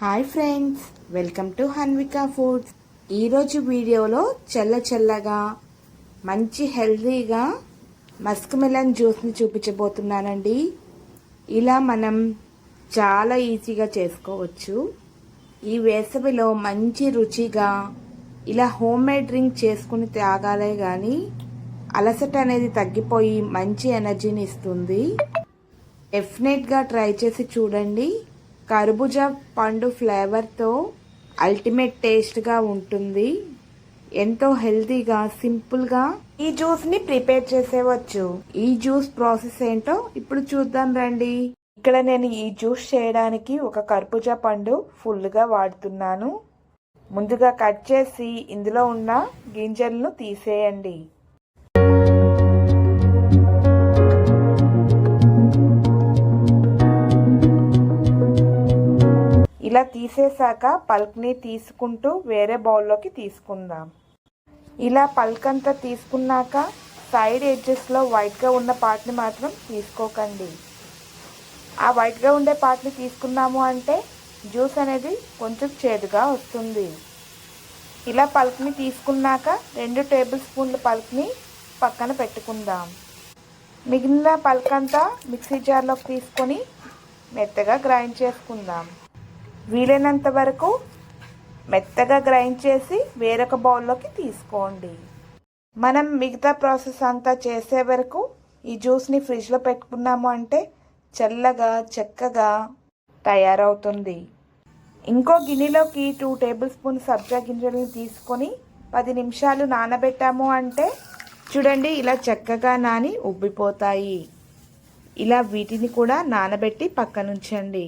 Hi friends welcome to Hanvika foods. ఈరోజు వీడియోలో చల్ల చల్లగా మంచి హెల్తీగా మస్క్ మెలన్ జ్యూస్ని చూపించబోతున్నానండి. ఇలా మనం చాలా ఈజీగా చేసుకోవచ్చు. ఈ వేసవిలో మంచి రుచిగా ఇలా హోమ్ మేడ్ డ్రింక్ చేసుకుని తాగాలే కానీ అలసట అనేది తగ్గిపోయి మంచి ఎనర్జీని ఇస్తుంది. డెఫినెట్గా ట్రై చేసి చూడండి. కర్బూజా పండు ఫ్లేవర్తో అల్టిమేట్ టేస్ట్గా ఉంటుంది. ఎంతో హెల్తీగా సింపుల్గా ఈ జ్యూస్ని ప్రిపేర్ చేసేవచ్చు. ఈ జ్యూస్ ప్రాసెస్ ఏంటో ఇప్పుడు చూద్దాం రండి. ఇక్కడ నేను ఈ జ్యూస్ చేయడానికి ఒక కర్బూజా పండు ఫుల్గా వాడుతున్నాను. ముందుగా కట్ చేసి ఇందులో ఉన్న గింజలను తీసేయండి. ఇలా తీసేశాక పల్క్ని తీసుకుంటూ వేరే బౌల్లోకి తీసుకుందాం. ఇలా పల్క్ అంతా తీసుకున్నాక సైడ్ ఎడ్జెస్లో వైట్గా ఉన్న పార్ట్ని మాత్రం తీసుకోకండి. ఆ వైట్గా ఉండే పార్ట్ని తీసుకున్నాము అంటే జ్యూస్ అనేది కొంచెం చేదుగా వస్తుంది. ఇలా పల్క్ని తీసుకున్నాక రెండు టేబుల్ స్పూన్ల పల్క్ని పక్కన పెట్టుకుందాం. మిగిలిన పల్క్ అంతా మిక్సీ జార్లోకి తీసుకొని మెత్తగా గ్రైండ్ చేసుకుందాం. వీలైనంత వరకు మెత్తగా గ్రైండ్ చేసి వేరొక బౌల్లోకి తీసుకోండి. మనం మిగతా ప్రాసెస్ అంతా చేసే వరకు ఈ జ్యూస్ని ఫ్రిడ్జ్లో పెట్టుకున్నాము అంటే చల్లగా చక్కగా తయారవుతుంది. ఇంకో గిన్నెలోకి టూ టేబుల్ స్పూన్ సబ్జా గింజలను తీసుకొని పది నిమిషాలు నానబెట్టాము అంటే చూడండి ఇలా చక్కగా నాని ఉబ్బిపోతాయి. ఇలా వీటిని కూడా నానబెట్టి పక్కనుంచండి.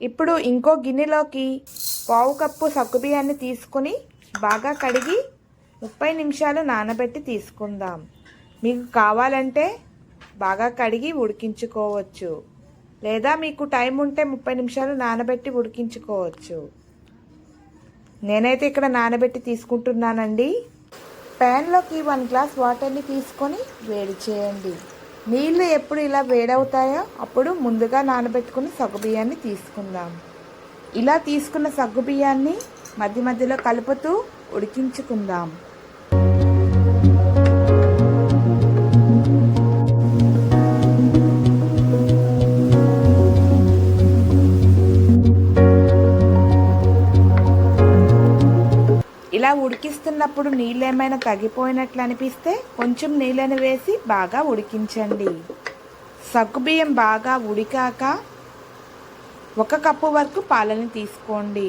ఇప్పుడు ఇంకో గిన్నెలోకి పావు కప్పు సగ్గుబియ్యాన్ని తీసుకొని బాగా కడిగి ముప్పై నిమిషాలు నానబెట్టి తీసుకుందాం. మీకు కావాలంటే బాగా కడిగి ఉడికించుకోవచ్చు. లేదా మీకు టైం ఉంటే ముప్పై నిమిషాలు నానబెట్టి ఉడికించుకోవచ్చు. నేనైతే ఇక్కడ నానబెట్టి తీసుకుంటున్నానండి. ప్యాన్లోకి వన్ గ్లాస్ వాటర్ని తీసుకొని వేడి చేయండి. నీళ్ళు ఎప్పుడు ఇలా వేడవుతాయో అప్పుడు ముందుగా నానబెట్టుకుని సగ్గుబియ్యాన్ని తీసుకుందాం. ఇలా తీసుకున్న సగ్గుబియ్యాన్ని మధ్య మధ్యలో కలుపుతూ ఉడికించుకుందాం. ఇలా ఉడికిస్తున్నప్పుడు నీళ్ళు ఏమైనా తగ్గిపోయినట్లు అనిపిస్తే కొంచెం నీళ్ళని వేసి బాగా ఉడికించండి. సగ్గుబియ్యం బాగా ఉడికాక ఒక కప్పు వరకు పాలను తీసుకోండి.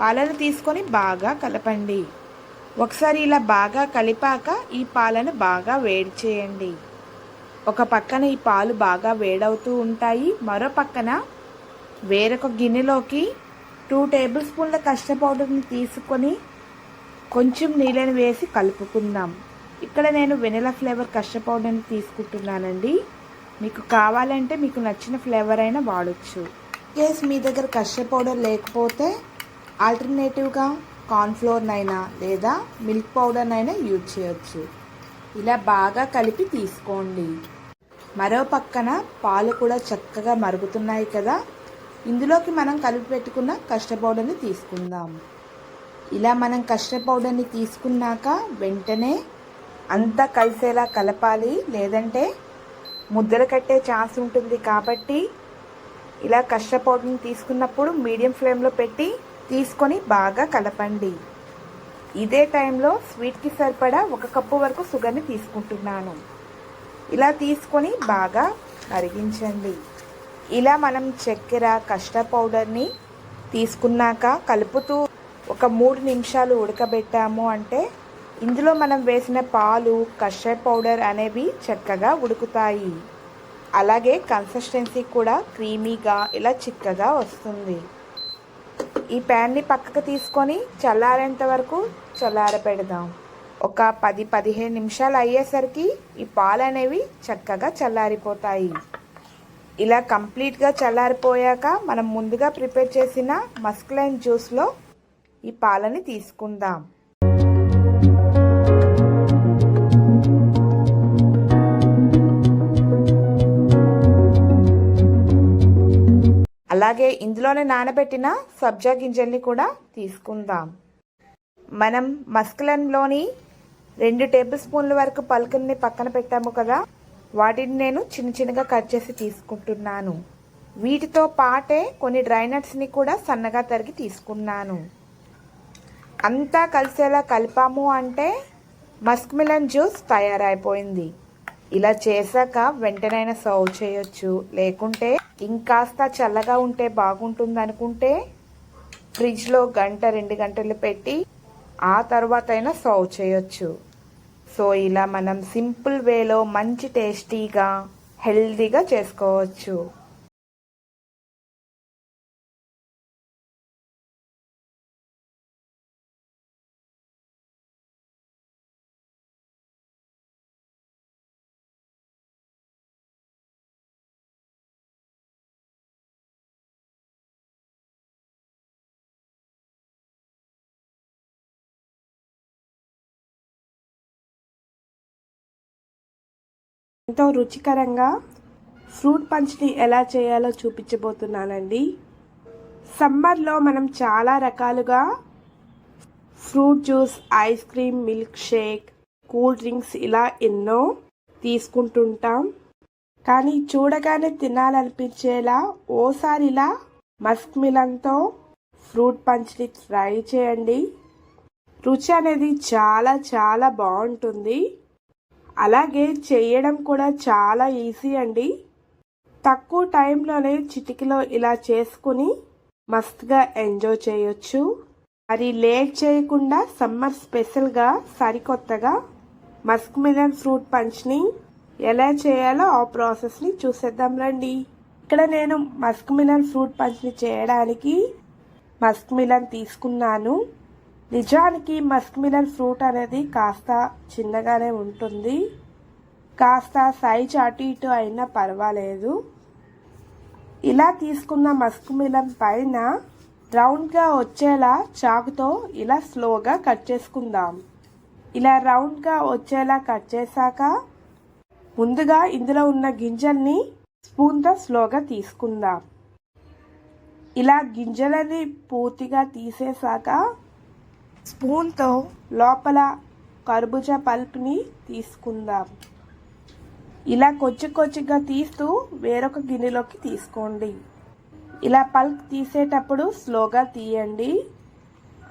పాలను తీసుకొని బాగా కలపండి. ఒకసారి ఇలా బాగా కలిపాక ఈ పాలను బాగా వేడి చేయండి. ఒక పక్కన ఈ పాలు బాగా వేడవుతూ ఉంటాయి. మరో పక్కన వేరొక గిన్నెలోకి టూ టేబుల్ స్పూన్ల కష్టపౌడర్ని పౌడర్ని తీసుకొని కొంచెం నీళ్ళని వేసి కలుపుకుందాం. ఇక్కడ నేను వెనిలా ఫ్లేవర్ కష్ట పౌడర్ని తీసుకుంటున్నానండి. మీకు కావాలంటే మీకు నచ్చిన ఫ్లేవర్ అయినా వాడచ్చు. కేస్ మీ దగ్గర కష్ట పౌడర్ లేకపోతే ఆల్టర్నేటివ్గా కార్న్ఫ్లోర్నైనా లేదా మిల్క్ పౌడర్నైనా యూజ్ చేయొచ్చు. ఇలా బాగా కలిపి తీసుకోండి. మరో పక్కన పాలు కూడా చక్కగా మరుగుతున్నాయి కదా. ఇందులోకి మనం కలిపి పెట్టుకున్న కష్ట పౌడర్ని తీసుకుందాం. ఇలా మనం కస్టర్డ్ పౌడర్ని తీసుకున్నాక వెంటనే అంతా కలిసేలా కలపాలి. లేదంటే ముద్దలు కట్టే ఛాన్స్ ఉంటుంది కాబట్టి ఇలా కస్టర్డ్ పౌడర్ని తీసుకున్నప్పుడు మీడియం ఫ్లేమ్లో పెట్టి తీసుకొని బాగా కలపండి. ఇదే టైంలో స్వీట్కి సరిపడా ఒక కప్పు వరకు షుగర్ని తీసుకుంటున్నాను. ఇలా తీసుకొని బాగా మరిగించండి. ఇలా మనం చక్కెర కస్టర్డ్ పౌడర్ని తీసుకున్నాక కలుపుతూ ఒక మూడు నిమిషాలు ఉడకబెట్టాము అంటే ఇందులో మనం వేసిన పాలు కషాయ పౌడర్ అనేవి చక్కగా ఉడుకుతాయి. అలాగే కన్సిస్టెన్సీ కూడా క్రీమీగా ఇలా చిక్కగా వస్తుంది. ఈ ప్యాన్ని పక్కకు తీసుకొని చల్లారేంత వరకు చల్లారపెడదాం ఒక పది పదిహేను నిమిషాలు అయ్యేసరికి ఈ పాలు అనేవి చక్కగా చల్లారిపోతాయి. ఇలా కంప్లీట్గా చల్లారిపోయాక మనం ముందుగా ప్రిపేర్ చేసిన మస్క్లైన్ జ్యూస్లో ఈ పాలని తీసుకుందాం. అలాగే ఇందులోనే నానబెట్టిన సబ్జా గింజల్ని కూడా తీసుకుందాం. మనం మస్కలన్లోని రెండు టేబుల్ స్పూన్ల వరకు పలుకుల్ని పక్కన పెట్టాము కదా వాటిని నేను చిన్న చిన్నగా కట్ చేసి తీసుకుంటున్నాను. వీటితో పాటే కొన్ని డ్రై నట్స్ని కూడా సన్నగా తరిగి తీసుకున్నాను. అంతా కలిసేలా కలిపాము అంటే మస్క్ మిలన్ జ్యూస్ తయారైపోయింది. ఇలా చేశాక వెంటనైనా సర్వ్ చేయొచ్చు. లేకుంటే ఇంకాస్త చల్లగా ఉంటే బాగుంటుంది అనుకుంటే ఫ్రిడ్జ్లో గంట రెండు గంటలు పెట్టి ఆ తర్వాత అయినా సర్వ్ చేయొచ్చు. సో ఇలా మనం సింపుల్ వేలో మంచి టేస్టీగా హెల్తీగా చేసుకోవచ్చు. ఎంతో రుచికరంగా ఫ్రూట్ పంచ్ని ఎలా చేయాలో చూపించబోతున్నానండి. సమ్మర్లో మనం చాలా రకాలుగా fruit juice ice cream milk shake cool drinks ఇలా ఎన్నో తీసుకుంటుంటాం. కానీ చూడగానే తినాలనిపించేలా ఓసారి ఇలా మస్క్ మిలన్తో ఫ్రూట్ పంచ్ని ట్రై చేయండి. రుచి అనేది చాలా చాలా బాగుంటుంది. అలాగే చేయడం కూడా చాలా ఈజీ అండి. తక్కువ టైంలోనే చిటికలో ఇలా చేసుకుని మస్తుగా ఎంజాయ్ చేయొచ్చు. మరి లేట్ చేయకుండా సమ్మర్ స్పెషల్గా సరికొత్తగా మస్క్ మిలన్ ఫ్రూట్ పంచ్ని ఎలా చేయాలో ఆ ప్రాసెస్ని చూసేద్దాం రండి. ఇక్కడ నేను మస్క్ మిలన్ ఫ్రూట్ పంచ్ని చేయడానికి మస్క్ మిలన్ తీసుకున్నాను. నిజానికి మస్క్ మిలన్ ఫ్రూట్ అనేది కాస్త చిన్నగానే ఉంటుంది. కాస్త సైజ్ అటు ఇటు అయినా పర్వాలేదు. ఇలా తీసుకున్న మస్క్ మిలన్ పైన రౌండ్గా వచ్చేలా చాకుతో ఇలా స్లోగా కట్ చేసుకుందాం. ఇలా రౌండ్గా వచ్చేలా కట్ చేశాక ముందుగా ఇందులో ఉన్న గింజల్ని స్పూన్తో స్లోగా తీసుకుందాం. ఇలా గింజలని పూర్తిగా తీసేశాక స్పూన్తో లోపల కర్బూజా పల్ప్ని తీసుకుందాం. ఇలా కొచ్చి కొచ్చిగా తీస్తూ వేరొక గిన్నెలోకి తీసుకోండి. ఇలా పల్ప్ తీసేటప్పుడు స్లోగా తీయండి.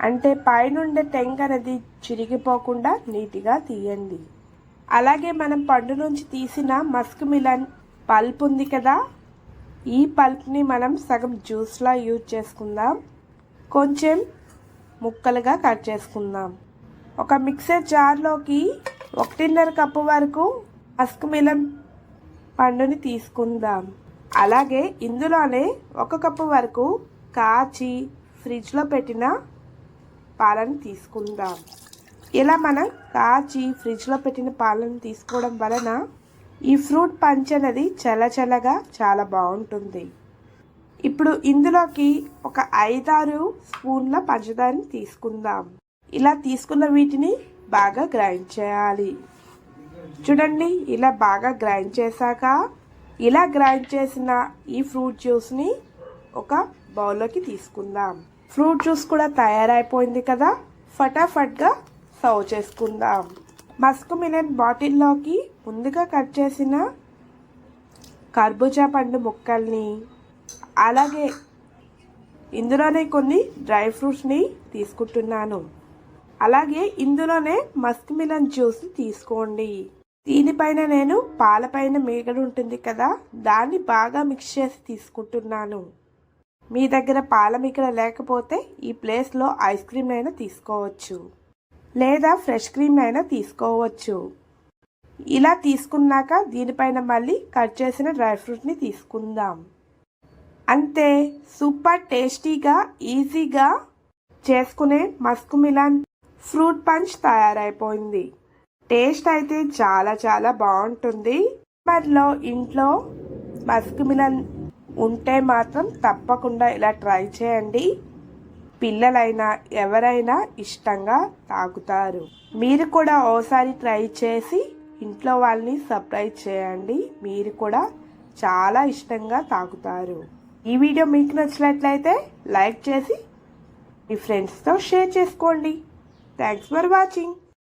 అంటే పైనుండే టెంక్ అనేది చిరిగిపోకుండా నీట్గా తీయండి. అలాగే మనం పండు నుంచి తీసిన మస్క్ మిలన్ పల్ప్ ఉంది కదా ఈ పల్ప్ని మనం సగం జ్యూస్లా యూజ్ చేసుకుందాం. కొంచెం ముక్కలుగా కట్ చేసుకుందాం. ఒక మిక్సర్ జార్లోకి ఒకటిన్నర కప్పు వరకు మస్క్ మిలం పండుని తీసుకుందాం. అలాగే ఇందులోనే ఒక కప్పు వరకు కాచి ఫ్రిడ్జ్లో పెట్టిన పాలను తీసుకుందాం. ఇలా మనం కాచి ఫ్రిడ్జ్లో పెట్టిన పాలను తీసుకోవడం వలన ఈ ఫ్రూట్ పంచ్ అనేది చల్ల చల్లగా చాలా బాగుంటుంది. ఇప్పుడు ఇందులోకి ఒక ఐదారు స్పూన్ల పంచదారని తీసుకుందాం. ఇలా తీసుకున్న వీటిని బాగా గ్రైండ్ చేయాలి. చూడండి ఇలా బాగా గ్రైండ్ చేశాక ఇలా గ్రైండ్ చేసిన ఈ ఫ్రూట్ జ్యూస్ని ఒక బౌల్లోకి తీసుకుందాం. ఫ్రూట్ జ్యూస్ కూడా తయారైపోయింది కదా ఫటాఫట్గా సర్వ్ చేసుకుందాం. మస్క్ మిలన్ బాటిల్లోకి ముందుగా కట్ చేసిన కర్బూజా పండు ముక్కల్ని అలాగే ఇందులోనే కొన్ని డ్రై ఫ్రూట్స్ని తీసుకుంటున్నాను. అలాగే ఇందులోనే మస్క్ మిలన్ జ్యూస్ తీసుకోండి. దీనిపైన నేను పాలపైన మేగడు ఉంటుంది కదా దాన్ని బాగా మిక్స్ చేసి తీసుకుంటున్నాను. మీ దగ్గర పాల మిగడ లేకపోతే ఈ ప్లేస్లో ఐస్ క్రీమ్ అయినా తీసుకోవచ్చు. లేదా ఫ్రెష్ క్రీమ్ అయినా తీసుకోవచ్చు. ఇలా తీసుకున్నాక దీనిపైన మళ్ళీ కట్ చేసిన డ్రై ఫ్రూట్ని తీసుకుందాం. అంతే సూపర్ టేస్టీగా ఈజీగా చేసుకునే మస్కు మిలాన్ ఫ్రూట్ పంచ్ తయారైపోయింది. టేస్ట్ అయితే చాలా చాలా బాగుంటుంది. మరిలో ఇంట్లో మస్క్ మిలన్ ఉంటే మాత్రం తప్పకుండా ఇలా ట్రై చేయండి. పిల్లలైనా ఎవరైనా ఇష్టంగా తాగుతారు. మీరు కూడా ఓసారి ట్రై చేసి ఇంట్లో వాళ్ళని సర్ప్రైజ్ చేయండి. మీరు కూడా చాలా ఇష్టంగా తాగుతారు. ఈ వీడియో మీకు నచ్చినట్లయితే లైక్ చేసి మీ ఫ్రెండ్స్తో షేర్ చేసుకోండి. Thanks for watching